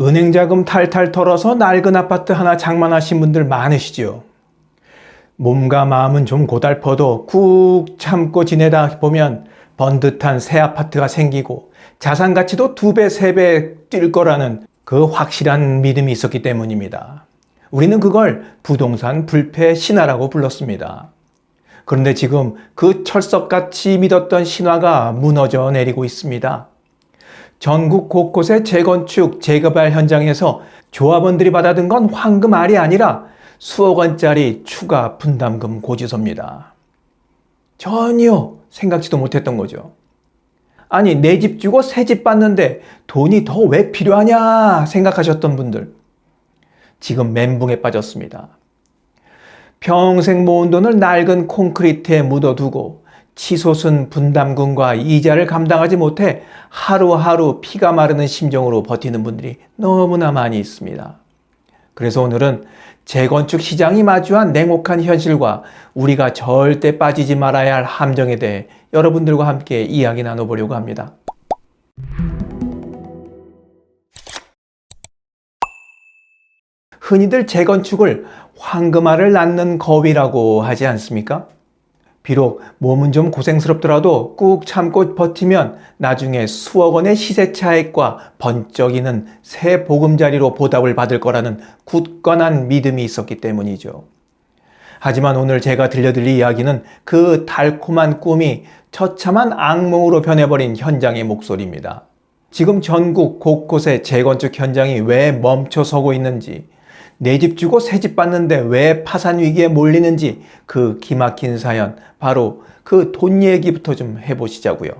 은행 자금 탈탈 털어서 낡은 아파트 하나 장만하신 분들 많으시죠? 몸과 마음은 좀 고달퍼도 꾹 참고 지내다 보면 번듯한 새 아파트가 생기고 자산 가치도 두 배, 세 배 뛸 거라는 그 확실한 믿음이 있었기 때문입니다. 우리는 그걸 부동산 불패 신화라고 불렀습니다. 그런데 지금 그 철석같이 믿었던 신화가 무너져 내리고 있습니다. 전국 곳곳의 재건축, 재개발 현장에서 조합원들이 받아든 건 황금 알이 아니라 수억 원짜리 추가 분담금 고지서입니다. 전혀 생각지도 못했던 거죠. 아니, 내 집 주고 새 집 받는데 돈이 더 왜 필요하냐 생각하셨던 분들. 지금 멘붕에 빠졌습니다. 평생 모은 돈을 낡은 콘크리트에 묻어두고 치솟은 분담금과 이자를 감당하지 못해 하루하루 피가 마르는 심정으로 버티는 분들이 너무나 많이 있습니다. 그래서 오늘은 재건축 시장이 마주한 냉혹한 현실과 우리가 절대 빠지지 말아야 할 함정에 대해 여러분들과 함께 이야기 나눠보려고 합니다. 흔히들 재건축을 황금알을 낳는 거위라고 하지 않습니까? 비록 몸은 좀 고생스럽더라도 꾹 참고 버티면 나중에 수억 원의 시세 차익과 번쩍이는 새 보금자리로 보답을 받을 거라는 굳건한 믿음이 있었기 때문이죠. 하지만 오늘 제가 들려드릴 이야기는 그 달콤한 꿈이 처참한 악몽으로 변해버린 현장의 목소리입니다. 지금 전국 곳곳의 재건축 현장이 왜 멈춰 서고 있는지, 내 집 주고 새 집 받는데 왜 파산 위기에 몰리는지 그 기막힌 사연, 바로 그 돈 얘기부터 좀 해보시자고요.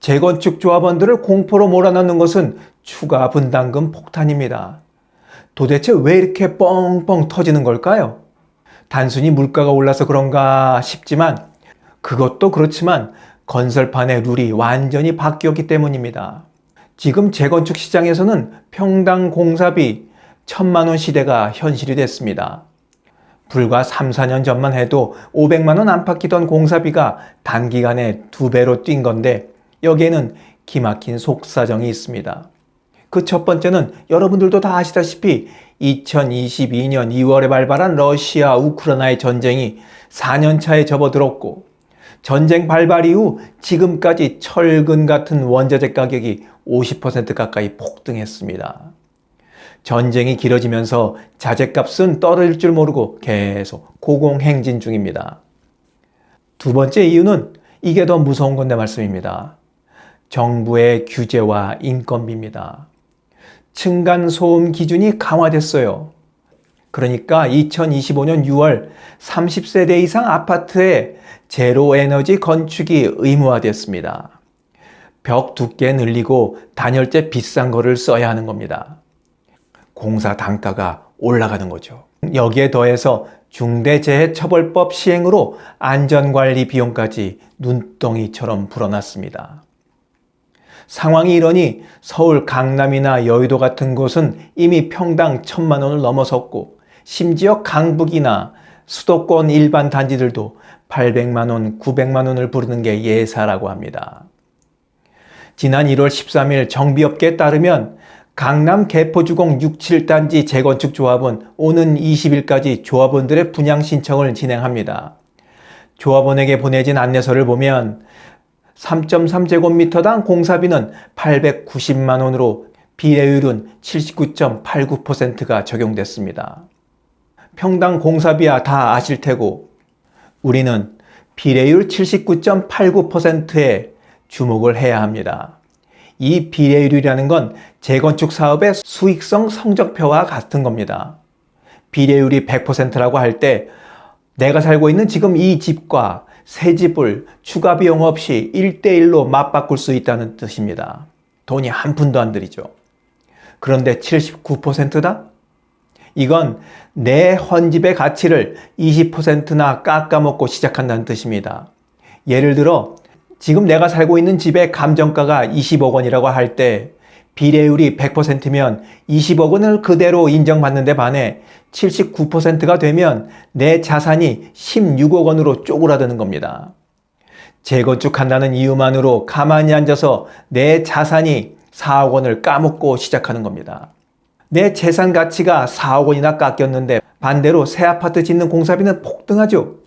재건축 조합원들을 공포로 몰아넣는 것은 추가 분담금 폭탄입니다. 도대체 왜 이렇게 뻥뻥 터지는 걸까요? 단순히 물가가 올라서 그런가 싶지만 그것도 그렇지만 건설판의 룰이 완전히 바뀌었기 때문입니다. 지금 재건축 시장에서는 평당 공사비 천만 원 시대가 현실이 됐습니다. 불과 3, 4년 전만 해도 500만 원 안팎이던 공사비가 단기간에 두 배로 뛴 건데 여기에는 기막힌 속사정이 있습니다. 그 첫 번째는 여러분들도 다 아시다시피 2022년 2월에 발발한 러시아 우크라이나의 전쟁이 4년 차에 접어들었고 전쟁 발발 이후 지금까지 철근 같은 원자재 가격이 50% 가까이 폭등했습니다. 전쟁이 길어지면서 자재값은 떨어질 줄 모르고 계속 고공행진 중입니다. 두 번째 이유는 이게 더 무서운 건데 말씀입니다. 정부의 규제와 인건비입니다. 층간소음 기준이 강화됐어요. 그러니까 2025년 6월 30세대 이상 아파트에 제로 에너지 건축이 의무화됐습니다. 벽 두께 늘리고 단열재 비싼 거를 써야 하는 겁니다. 공사 단가가 올라가는 거죠. 여기에 더해서 중대재해처벌법 시행으로 안전관리 비용까지 눈덩이처럼 불어났습니다. 상황이 이러니 서울 강남이나 여의도 같은 곳은 이미 평당 천만 원을 넘어섰고 심지어 강북이나 수도권 일반 단지들도 800만 원, 900만 원을 부르는 게 예사라고 합니다. 지난 1월 13일 정비업계에 따르면 강남 개포주공 6, 7단지 재건축 조합은 오는 20일까지 조합원들의 분양 신청을 진행합니다. 조합원에게 보내진 안내서를 보면 3.3제곱미터당 공사비는 890만 원으로 비례율은 79.89%가 적용됐습니다. 평당 공사비야 다 아실 테고 우리는 비례율 79.89%에 주목을 해야 합니다. 이 비례율이라는 건 재건축 사업의 수익성 성적표와 같은 겁니다. 비례율이 100%라고 할 때 내가 살고 있는 지금 이 집과 새 집을 추가 비용 없이 1대1로 맞바꿀 수 있다는 뜻입니다. 돈이 한 푼도 안 들이죠. 그런데 79%다? 이건 내 헌집의 가치를 20%나 깎아먹고 시작한다는 뜻입니다. 예를 들어 지금 내가 살고 있는 집의 감정가가 20억 원이라고 할 때 비례율이 100%면 20억 원을 그대로 인정받는 데 반해 79%가 되면 내 자산이 16억 원으로 쪼그라드는 겁니다. 재건축한다는 이유만으로 가만히 앉아서 내 자산이 4억 원을 까먹고 시작하는 겁니다. 내 재산 가치가 4억 원이나 깎였는데 반대로 새 아파트 짓는 공사비는 폭등하죠.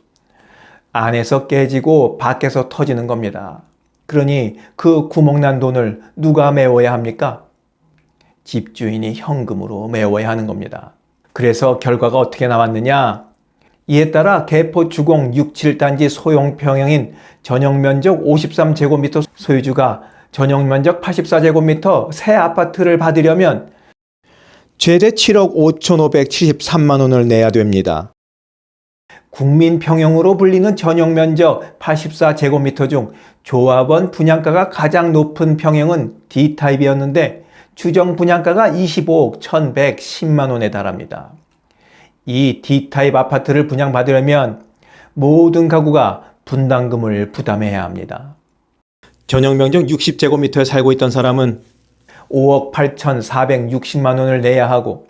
안에서 깨지고 밖에서 터지는 겁니다. 그러니 그 구멍난 돈을 누가 메워야 합니까? 집주인이 현금으로 메워야 하는 겁니다. 그래서 결과가 어떻게 나왔느냐? 이에 따라 개포 주공 6, 7단지 소형 평형인 전용 면적 53제곱미터 소유주가 전용 면적 84제곱미터 새 아파트를 받으려면 최대 7억 5,573만 원을 내야 됩니다. 국민 평형으로 불리는 전용 면적 84제곱미터 중 조합원 분양가가 가장 높은 평형은 D타입이었는데 추정 분양가가 25억 1,110만 원에 달합니다. 이 D타입 아파트를 분양받으려면 모든 가구가 분담금을 부담해야 합니다. 전용 면적 60제곱미터에 살고 있던 사람은 5억 8,460만 원을 내야 하고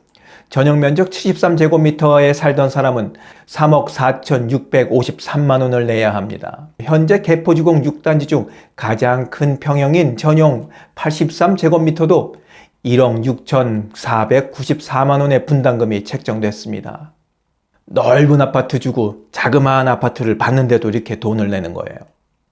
전용 면적 73제곱미터에 살던 사람은 3억 4,653만 원을 내야 합니다. 현재 개포주공 6단지 중 가장 큰 평형인 전용 83제곱미터도 1억 6,494만 원의 분담금이 책정됐습니다. 넓은 아파트 주고 자그마한 아파트를 받는데도 이렇게 돈을 내는 거예요.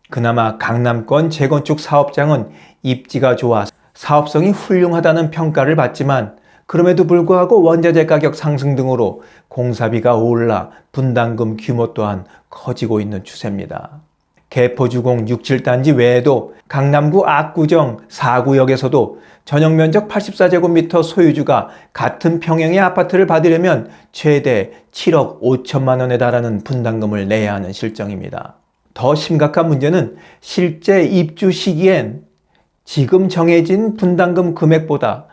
그나마 강남권 재건축 사업장은 입지가 좋아 사업성이 훌륭하다는 평가를 받지만 그럼에도 불구하고 원자재 가격 상승 등으로 공사비가 올라 분담금 규모 또한 커지고 있는 추세입니다. 개포주공 67단지 외에도 강남구 압구정 4구역에서도 전용 면적 84제곱미터 소유주가 같은 평형의 아파트를 받으려면 최대 7억 5천만 원에 달하는 분담금을 내야 하는 실정입니다. 더 심각한 문제는 실제 입주 시기엔 지금 정해진 분담금 금액보다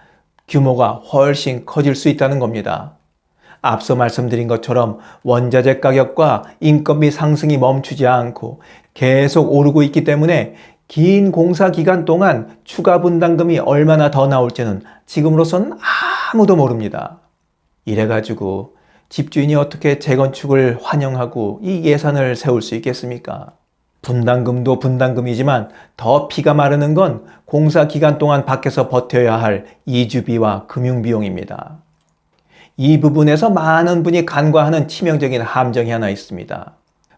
규모가 훨씬 커질 수 있다는 겁니다. 앞서 말씀드린 것처럼 원자재 가격과 인건비 상승이 멈추지 않고 계속 오르고 있기 때문에 긴 공사 기간 동안 추가 분담금이 얼마나 더 나올지는 지금으로선 아무도 모릅니다. 이래가지고 집주인이 어떻게 재건축을 환영하고 이 예산을 세울 수 있겠습니까? 분담금도 분담금이지만 더 피가 마르는 건 공사 기간 동안 밖에서 버텨야 할 이주비와 금융비용입니다. 이 부분에서 많은 분이 간과하는 치명적인 함정이 하나 있습니다.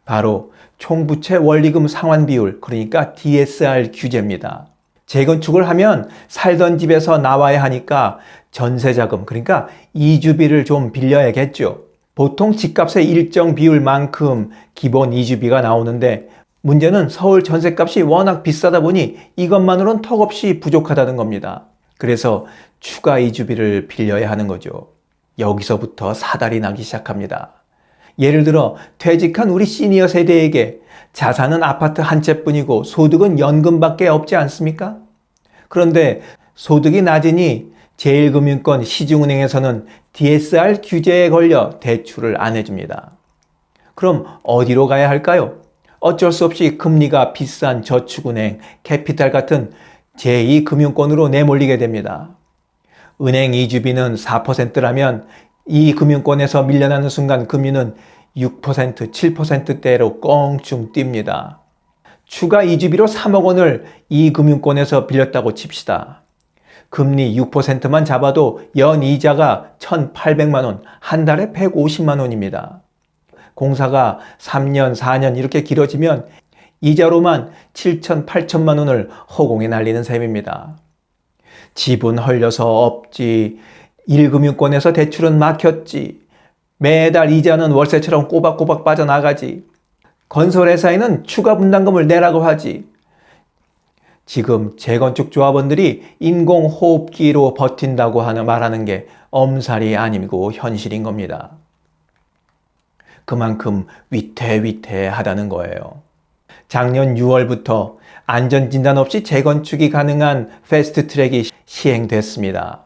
바로 총부채 원리금 상환 비율, 그러니까 DSR 규제입니다. 재건축을 하면 살던 집에서 나와야 하니까 전세자금, 그러니까 이주비를 좀 빌려야겠죠. 보통 집값의 일정 비율만큼 기본 이주비가 나오는데 문제는 서울 전셋값이 워낙 비싸다 보니 이것만으론 턱없이 부족하다는 겁니다. 그래서 추가 이주비를 빌려야 하는 거죠. 여기서부터 사달이 나기 시작합니다. 예를 들어 퇴직한 우리 시니어 세대에게 자산은 아파트 한 채뿐이고 소득은 연금밖에 없지 않습니까? 그런데 소득이 낮으니 제일금융권 시중은행에서는 DSR 규제에 걸려 대출을 안 해줍니다. 그럼 어디로 가야 할까요? 어쩔 수 없이 금리가 비싼 저축은행, 캐피탈 같은 제2금융권으로 내몰리게 됩니다. 은행 이주비는 4%라면 이 금융권에서 밀려나는 순간 금리는 6%, 7%대로 껑충 뜁니다. 추가 이주비로 3억 원을 이 금융권에서 빌렸다고 칩시다. 금리 6%만 잡아도 연 이자가 1,800만 원, 한 달에 150만 원입니다. 공사가 3년, 4년 이렇게 길어지면 이자로만 7천, 8천만 원을 허공에 날리는 셈입니다. 집은 헐려서 없지, 1금융권에서 대출은 막혔지, 매달 이자는 월세처럼 꼬박꼬박 빠져나가지, 건설회사에는 추가 분담금을 내라고 하지, 지금 재건축 조합원들이 인공호흡기로 버틴다고 하는 말하는 게 엄살이 아니고 현실인 겁니다. 그만큼 위태위태하다는 거예요. 작년 6월부터 안전진단 없이 재건축이 가능한 패스트 트랙이 시행됐습니다.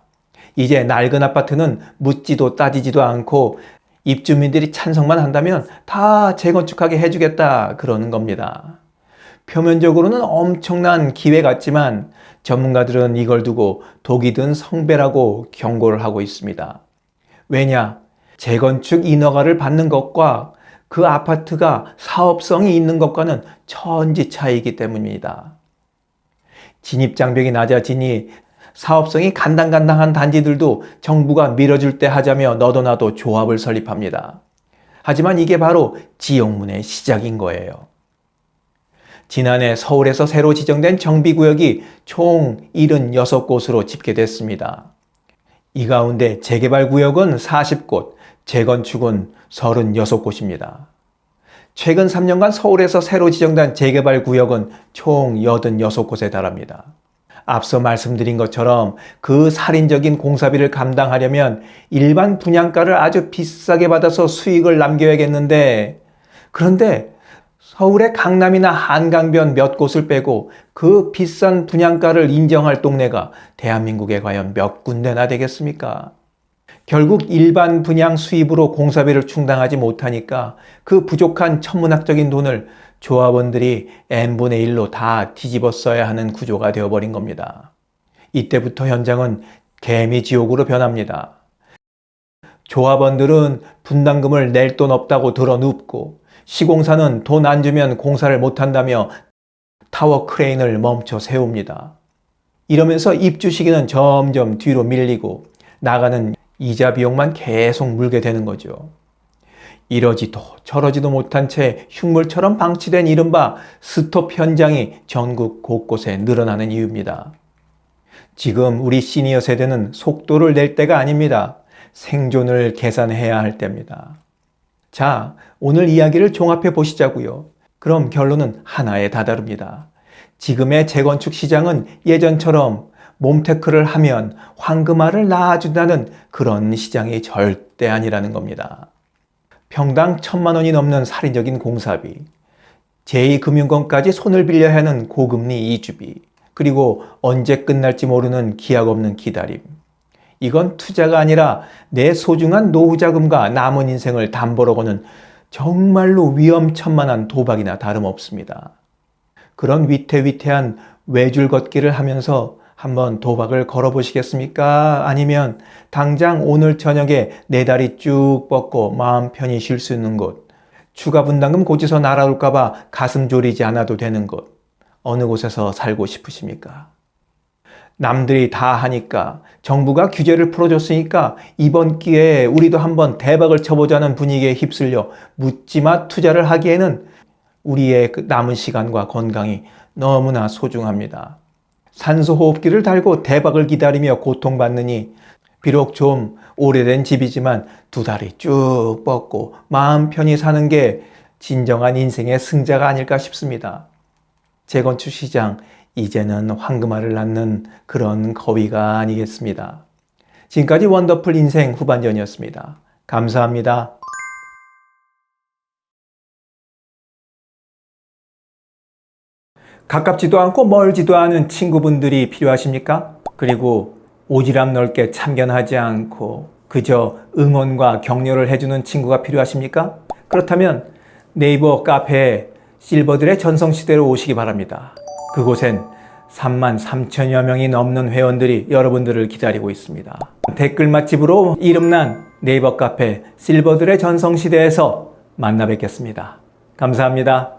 이제 낡은 아파트는 묻지도 따지지도 않고 입주민들이 찬성만 한다면 다 재건축하게 해주겠다 그러는 겁니다. 표면적으로는 엄청난 기회 같지만 전문가들은 이걸 두고 독이 든 성배라고 경고를 하고 있습니다. 왜냐? 재건축 인허가를 받는 것과 그 아파트가 사업성이 있는 것과는 천지 차이이기 때문입니다. 진입장벽이 낮아지니 사업성이 간당간당한 단지들도 정부가 밀어줄 때 하자며 너도 나도 조합을 설립합니다. 하지만 이게 바로 지옥문의 시작인 거예요. 지난해 서울에서 새로 지정된 정비구역이 총 76곳으로 집계됐습니다. 이 가운데 재개발 구역은 40곳, 재건축은 36곳입니다. 최근 3년간 서울에서 새로 지정된 재개발 구역은 총 86곳에 달합니다. 앞서 말씀드린 것처럼 그 살인적인 공사비를 감당하려면 일반 분양가를 아주 비싸게 받아서 수익을 남겨야겠는데, 그런데 서울의 강남이나 한강변 몇 곳을 빼고 그 비싼 분양가를 인정할 동네가 대한민국에 과연 몇 군데나 되겠습니까? 결국 일반 분양 수입으로 공사비를 충당하지 못하니까 그 부족한 천문학적인 돈을 조합원들이 n분의 1로 다 뒤집어 써야 하는 구조가 되어버린 겁니다. 이때부터 현장은 개미 지옥으로 변합니다. 조합원들은 분담금을 낼 돈 없다고 들어눕고 시공사는 돈 안 주면 공사를 못한다며 타워 크레인을 멈춰 세웁니다. 이러면서 입주 시기는 점점 뒤로 밀리고 나가는 이자 비용만 계속 물게 되는 거죠. 이러지도 저러지도 못한 채 흉물처럼 방치된 이른바 스톱 현장이 전국 곳곳에 늘어나는 이유입니다. 지금 우리 시니어 세대는 속도를 낼 때가 아닙니다. 생존을 계산해야 할 때입니다. 자, 오늘 이야기를 종합해 보시자고요. 그럼 결론은 하나에 다다릅니다. 지금의 재건축 시장은 예전처럼 몸테크를 하면 황금알을 낳아준다는 그런 시장이 절대 아니라는 겁니다. 평당 천만 원이 넘는 살인적인 공사비, 제2금융권까지 손을 빌려야 하는 고금리 이주비, 그리고 언제 끝날지 모르는 기약 없는 기다림. 이건 투자가 아니라 내 소중한 노후 자금과 남은 인생을 담보로 거는 정말로 위험천만한 도박이나 다름없습니다. 그런 위태위태한 외줄 걷기를 하면서 한번 도박을 걸어 보시겠습니까? 아니면 당장 오늘 저녁에 내 다리 쭉 뻗고 마음 편히 쉴 수 있는 곳, 추가 분담금 고지서 날아올까봐 가슴 졸이지 않아도 되는 곳, 어느 곳에서 살고 싶으십니까? 남들이 다 하니까 정부가 규제를 풀어줬으니까 이번 기회에 우리도 한번 대박을 쳐보자는 분위기에 휩쓸려 묻지마 투자를 하기에는 우리의 그 남은 시간과 건강이 너무나 소중합니다. 산소호흡기를 달고 대박을 기다리며 고통받느니 비록 좀 오래된 집이지만 두 다리 쭉 뻗고 마음 편히 사는 게 진정한 인생의 승자가 아닐까 싶습니다. 재건축 시장 이제는 황금알을 낳는 그런 거위가 아니겠습니다. 지금까지 원더풀 인생 후반전이었습니다. 감사합니다. 가깝지도 않고 멀지도 않은 친구분들이 필요하십니까? 그리고 오지랖 넓게 참견하지 않고 그저 응원과 격려를 해주는 친구가 필요하십니까? 그렇다면 네이버 카페에 실버들의 전성시대로 오시기 바랍니다. 그곳엔 3만 3천여 명이 넘는 회원들이 여러분들을 기다리고 있습니다. 댓글 맛집으로 이름난 네이버 카페 실버들의 전성시대에서 만나 뵙겠습니다. 감사합니다.